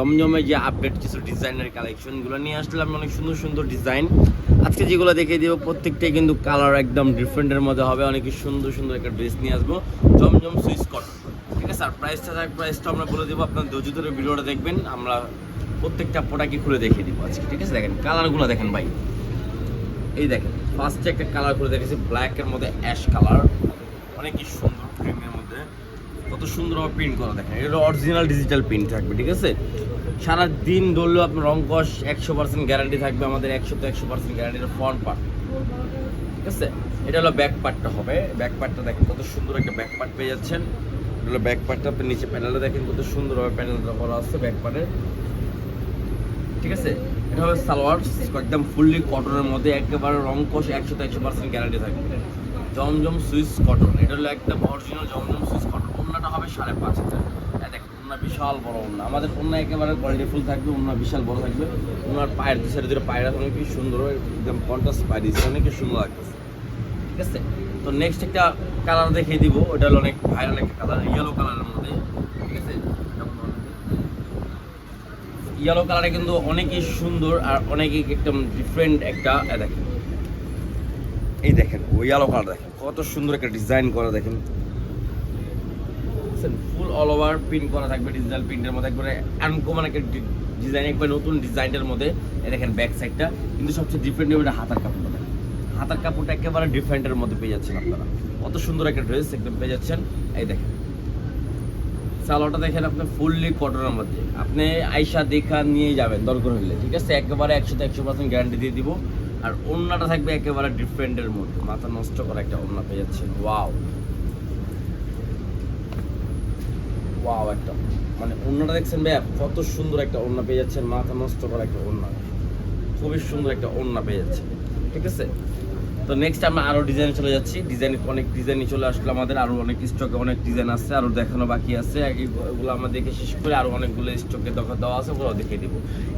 জমজমে যে আপডেট কিছু ডিজাইনের কালেকশনগুলো নিয়ে আসলাম, অনেক সুন্দর সুন্দর ডিজাইন আজকে যেগুলো দেখিয়ে দিব, প্রত্যেকটাই কিন্তু কালার একদম ডিফারেন্টের মধ্যে হবে। অনেক সুন্দর সুন্দর একটা ড্রেস নিয়ে আসব। জমজম সুইচ কটন ঠিক আছে, আর প্রাইসটা প্রাইসটা আমরা বলে দেবো। আপনার ধৈর্য ধরে ভিডিওটা দেখবেন। আমরা প্রত্যেকটা প্রোডাক্টই খুলে দেখিয়ে দিব আজকে। ঠিক আছে, দেখেন কালারগুলো দেখেন ভাই। এই দেখেন ফার্স্টে একটা কালার করে দেখেছি ব্ল্যাকের মধ্যে অ্যাশ কালার অনেকই সুন্দর মধ্যে কত সুন্দরভাবে প্রিন্ট করা দেখেন। এটা অরিজিনাল ডিজিটাল প্রিন্ট থাকবে, ঠিক আছে? সারা দিন ধরলেও আপনার রং কস একশো পার্সেন্ট গ্যারান্টি থাকবে, আমাদের একশো তো একশো পার্সেন্ট গ্যারান্টি ফ্রন্ট পার্ট ঠিক আছে? এটা হলো ব্যাক পার্টটা হবে। ব্যাক পার্টটা দেখেন কত সুন্দর একটা ব্যাক পার্ট পেয়ে যাচ্ছেন। এটা হলো ব্যাক পার্টটা আপনি নিচে প্যানেলটা দেখেন কত সুন্দরভাবে প্যানেলটা করা আছে ব্যাক পার্টের ঠিক আছে? এটা হবে সালোয়ার, একদম ফুললি কটনের মধ্যে, একেবারে রং কষ একশো তো একশো পার্সেন্ট গ্যারান্টি থাকবে। জমজম সুইস কটন এটা হলো একদম অরিজিনাল জমজম সুইস কটন ওন্নাটা হবে সাড়ে পাঁচ হাজার। বিশাল বড় ওন্না আমাদের ওন্না একেবারে কোয়ালিটি ফুল থাকবে ওন্না বিশাল বড় থাকবে। ওনার পায়ের দু সাইডে দুটো পায়ের অনেক সুন্দর একদম কন্ট্রাস্ট পায়ে দিচ্ছে অনেক সুন্দর লাগতেছে। ঠিক আছে? তো নেক্সট একটা কালার দেখিয়ে দিব, ওটা হলো অনেক ভাইরাল একটা কালার ইয়েলো কালারের মধ্যে। ঠিক আছে? ইয়েলো কালারটা কিন্তু অনেকই সুন্দর আর অনেকই একদম ডিফারেন্ট একটা দেখেন। এই দেখেন ওই ইয়েলো কালার দেখেন, কত সুন্দর একটা ডিজাইন করা দেখেন। ফুল অল ওভার প্রিন্ট করা থাকবে ডিজিটাল প্রিন্টের মধ্যে। একবারে আনকমন একটা ডিজাইন একবার নতুন ডিজাইনের মধ্যে। দেখেন ব্যাক সাইডটা কিন্তু সবচেয়ে ডিফারেন্ট হবে হাতার কাপড়টা হাতার কাপড়টা একেবারে ডিফারেন্টের মধ্যে পেয়ে যাচ্ছেন আপনারা। কত সুন্দর একটা ড্রেস একদম পেয়ে যাচ্ছেন। এই দেখেন। সালোয়ারটা দেখেন আপনি ফুললি কটনের মধ্যে। আপনি আইসা দেখা নিয়ে যাবেন, দরকার হলে ঠিক আছে? একেবারে একশো তো একশো পার্সেন্ট গ্যারান্টি দিয়ে দিব। আর ওড়নাটা থাকবে একেবারে ডিফারেন্টের মধ্যে। মাথা নষ্ট করা একটা ওড়না পেয়ে যাচ্ছেন। ওয়াও ওয়াও একটা। মানে ওড়নাটা দেখছেন ভাইয়া? কত সুন্দর একটা ওড়না পেয়ে যাচ্ছেন। মাথা নষ্ট করা একটা ওড়না। খুবই সুন্দর একটা ওড়না পেয়ে যাচ্ছে ঠিক আছে? তো নেক্সট আমরা আরও ডিজাইন চলে যাচ্ছি। ডিজাইন অনেক ডিজাইনই চলে আসলো আমাদের। আরও অনেক স্টকে অনেক ডিজাইন আছে। আরও দেখানো বাকি আছে। এগুলো আমরা দেখে শেষ করে আরও অনেকগুলো স্টকে দেখা দেওয়া আছে। ওগুলো দেখিয়ে দিব।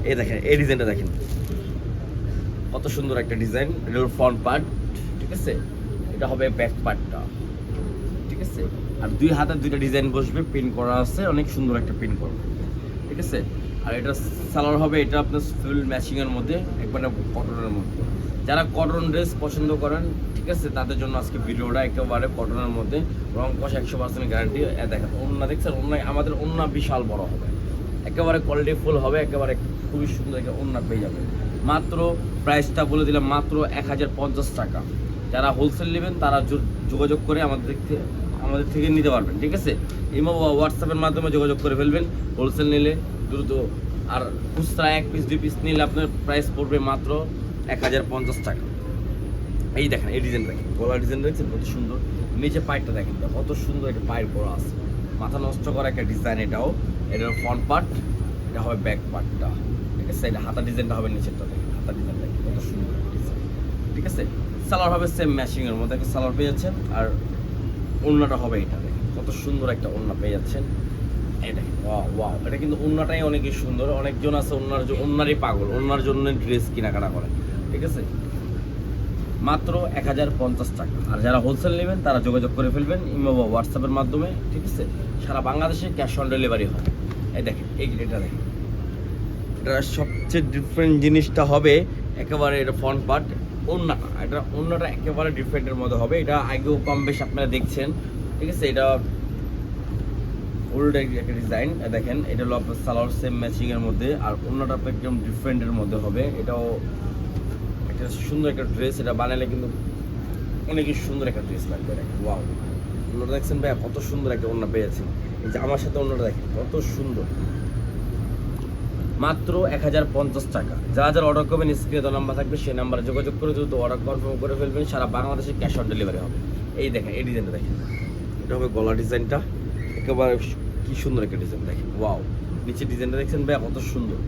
এই দেখেন, এই ডিজাইনটা দেখেন। কত সুন্দর একটা ডিজাইন এটা ফ্রন্ট পার্ট ঠিক আছে? এটা হবে ব্যাক পার্টটা ঠিক আছে? আর দুই হাতে দুইটা ডিজাইন বসবে পিন করা আছে, অনেক সুন্দর একটা পিন করবে। ঠিক আছে? আর এটা সালোয়ার হবে, এটা আপনার ফুল ম্যাচিংয়ের মধ্যে, একবারে কটনের মধ্যে। যারা কটন ড্রেস পছন্দ করেন, ঠিক আছে, তাদের জন্য আজকে ভিডিওটা একেবারে কটনের মধ্যে, রং কষ একশো পার্সেন্ট গ্যারান্টি দেখেন ওন্না দেখছেন ওন্না আমাদের ওন্না বিশাল বড় হবে। একেবারে কোয়ালিটি ফুল হবে, একেবারে খুবই সুন্দর একটা ওন্না পেয়ে যাবে মাত্র প্রাইসটা বলে দিলাম, মাত্র এক হাজার পঞ্চাশ টাকা। যারা হোলসেল নেবেন, তারা যোগাযোগ করে আমাদের থেকে আমাদের থেকে নিতে পারবেন, ঠিক আছে? ইমো হোয়াটসঅ্যাপের মাধ্যমে যোগাযোগ করে ফেলবেন। হোলসেল নিলে দ্রুত, আর খুচরা এক পিস দুই পিস নিলে আপনার প্রাইস পড়বে মাত্র এক হাজার পঞ্চাশ টাকা। এই দেখেন, এই ডিজাইন দেখেন, গলার ডিজাইন দেখছেন? কত সুন্দর। নিচে পাইপটা দেখেন কত সুন্দর একটা পায়ের করা আছে। মাথা নষ্ট করা একটা ডিজাইন এটাও। এটা ফ্রন্ট পার্ট এটা হবে ব্যাক পার্টটা ঠিক আছে, এটা হাতা ডিজাইনটা হবে নিচেরটা দেখেন, হাতা ডিজাইন দেখেন, কত সুন্দর ডিজাইন ঠিক আছে? সালোয়ার হবে সেম ম্যাচিং এর মধ্যে, একটা সালোয়ার পেয়ে যাচ্ছেন, আর ওড়নাটা হবে এটা দেখেন কত সুন্দর একটা ওড়না পেয়ে যাচ্ছেন। ওয়াও এটা কিন্তু ওড়নাটাই অনেকই সুন্দর। অনেকজন আছে ওড়নার ওড়নারই পাগল, ওড়নার জন্য ড্রেস কেনাকাটা করে। ঠিক আছে? মাত্র এক হাজার পঞ্চাশ টাকা। আর যারা হোলসেল নেবেন, তারা যোগাযোগ করে ফেলবেন ইমো বা হোয়াটসঅ্যাপের মাধ্যমে। ঠিক আছে? সারা বাংলাদেশে ক্যাশ অন ডেলিভারি হয়। এই দেখেন, এই এটা দেখেন। এটা সবচেয়ে ডিফারেন্ট জিনিসটা হবে। একেবারে এটা ফ্রন্ট পার্ট অন্যটা, এটা অন্যটা একেবারে ডিফারেন্টের মধ্যে হবে। এটা আগেও কম বেশ আপনারা দেখছেন। ঠিক আছে, এটা ওল্ড একটা ডিজাইন দেখেন, এটা হলো আপনার সালোয়ার সেম ম্যাচিং এর মধ্যে। আর অন্যটা আপনার একদম ডিফারেন্টের মধ্যে হবে। এটাও একটা সুন্দর একটা ড্রেস এটা বানালে কিন্তু অনেকই সুন্দর একটা ড্রেস লাগবে। দেখেন ওয়াও অন্যটা দেখছেন ভাইয়া, কত সুন্দর একটা অন্য পেয়েছেন এই যে আমার সাথে অন্যটা দেখেন, কত সুন্দর। মাত্র এক হাজার পঞ্চাশ টাকা। যারা যারা অর্ডার করবেন স্ক্রিনে নাম্বার থাকবে, সেই নাম্বারে যোগাযোগ করে দ্রুত অর্ডার কনফার্ম করে ফেলবেন, সারা বাংলাদেশে ক্যাশ অন ডেলিভারি হবে। এই দেখেন, এই ডিজাইনটা দেখেন। এটা হবে গলা ডিজাইনটা একেবারে কি সুন্দর একটা ডিজাইন দেখেন। ওয়াও নিচের ডিজাইনটা দেখছেন ভাই, কত সুন্দর।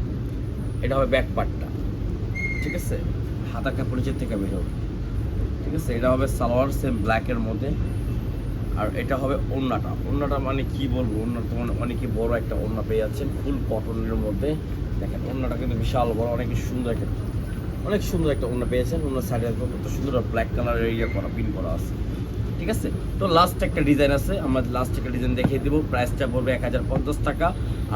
এটা হবে ব্যাক পার্টটা ঠিক আছে? কাপড় নিচের থেকে বের হবে। ঠিক আছে? এটা হবে সালোয়ার সেম ব্ল্যাকের মধ্যে। আর এটা হবে ওড়নাটা। ওড়নাটা মানে কি বলব? ওড়নাটা মানে অনেকই বড় একটা ওড়না পেয়ে যাচ্ছেন ফুল কটনের মধ্যে। দেখেন, ওড়নাটা কিন্তু বিশাল বড়, অনেক সুন্দর একটা অনেক সুন্দর একটা ওড়না পেয়েছেন। ওড়নার সাইডে কত সুন্দর ব্ল্যাক কালারের ইয়ে করা পিন করা আছে। ঠিক আছে? তো লাস্ট একটা ডিজাইন আছে, আমরা লাস্ট একটা ডিজাইন দেখিয়ে দিব। প্রাইসটা পড়বে এক হাজার পঞ্চাশ টাকা।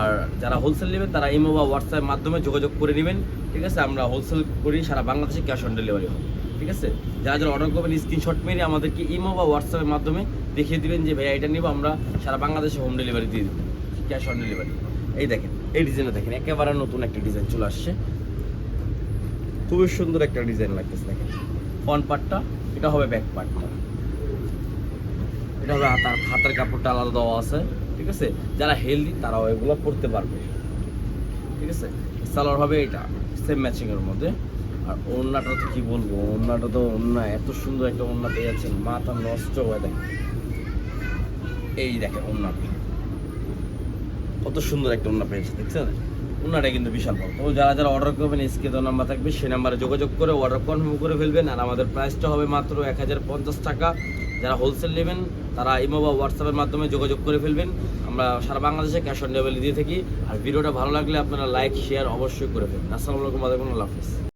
আর যারা হোলসেল নেবেন, তারা ইমো বা হোয়াটসঅ্যাপের মাধ্যমে যোগাযোগ করে নেবেন। ঠিক আছে? আমরা হোলসেল করি, সারা বাংলাদেশে ক্যাশ অন ডেলিভারি হবে। ঠিক আছে? যারা যারা অর্ডার করবেন স্ক্রিনশট মেরে আমাদেরকে ইমো বা হোয়াটসঅ্যাপের মাধ্যমে দেখিয়ে দিবেন যে, ভাইয়া, এটা নিব, আমরা সারা বাংলাদেশে হোম ডেলিভারি দিয়ে দেবো। ক্যাশ অন ডেলিভারি এই দেখেন এই ডিজাইনটা দেখেন, একেবারে নতুন একটা ডিজাইন চলে আসছে। খুবই সুন্দর একটা ডিজাইন লাগতেছে, দেখেন। ফ্রন্ট পার্টটা এটা হবে ব্যাক পার্টটা এটা হবে হাতার, হাতের কাপড়টা আলাদা দেওয়া আছে, ঠিক আছে? যারা হেলদি তারাও এগুলো পরতে পারবে। ঠিক আছে? সালোয়ার হবে এটা সেম ম্যাচিং এর মধ্যে। আর ওড়নাটা তো কি বলব, ওড়নাটা তো ওড়না, এত সুন্দর একটা ওড়না পেয়ে যাচ্ছেন, মাথা নষ্ট হয়ে দেখেন এই দেখেন ওড়নাটা। কত সুন্দর একটা ওনার পেয়েছে, দেখছেন? ওনাটা কিন্তু বিশাল বড়। তো যারা যারা অর্ডার করবেন স্কে নাম্বার থাকবে, সেই নাম্বারে যোগাযোগ করে অর্ডার কনফার্ম করে ফেলবেন। আর আমাদের প্রাইসটা হবে মাত্র এক হাজার পঞ্চাশ টাকা। যারা হোলসেল নেবেন, তারা ইমো বা হোয়াটসঅ্যাপের মাধ্যমে যোগাযোগ করে ফেলবেন। আমরা সারা বাংলাদেশে ক্যাশ অন ডেলিভারি দিয়ে থাকি। আর ভিডিওটা ভালো লাগলে আপনারা লাইক শেয়ার অবশ্যই করে ফেলবেন। আসসালামু আলাইকুম আলাইকুম আল্লাহ হাফিজ।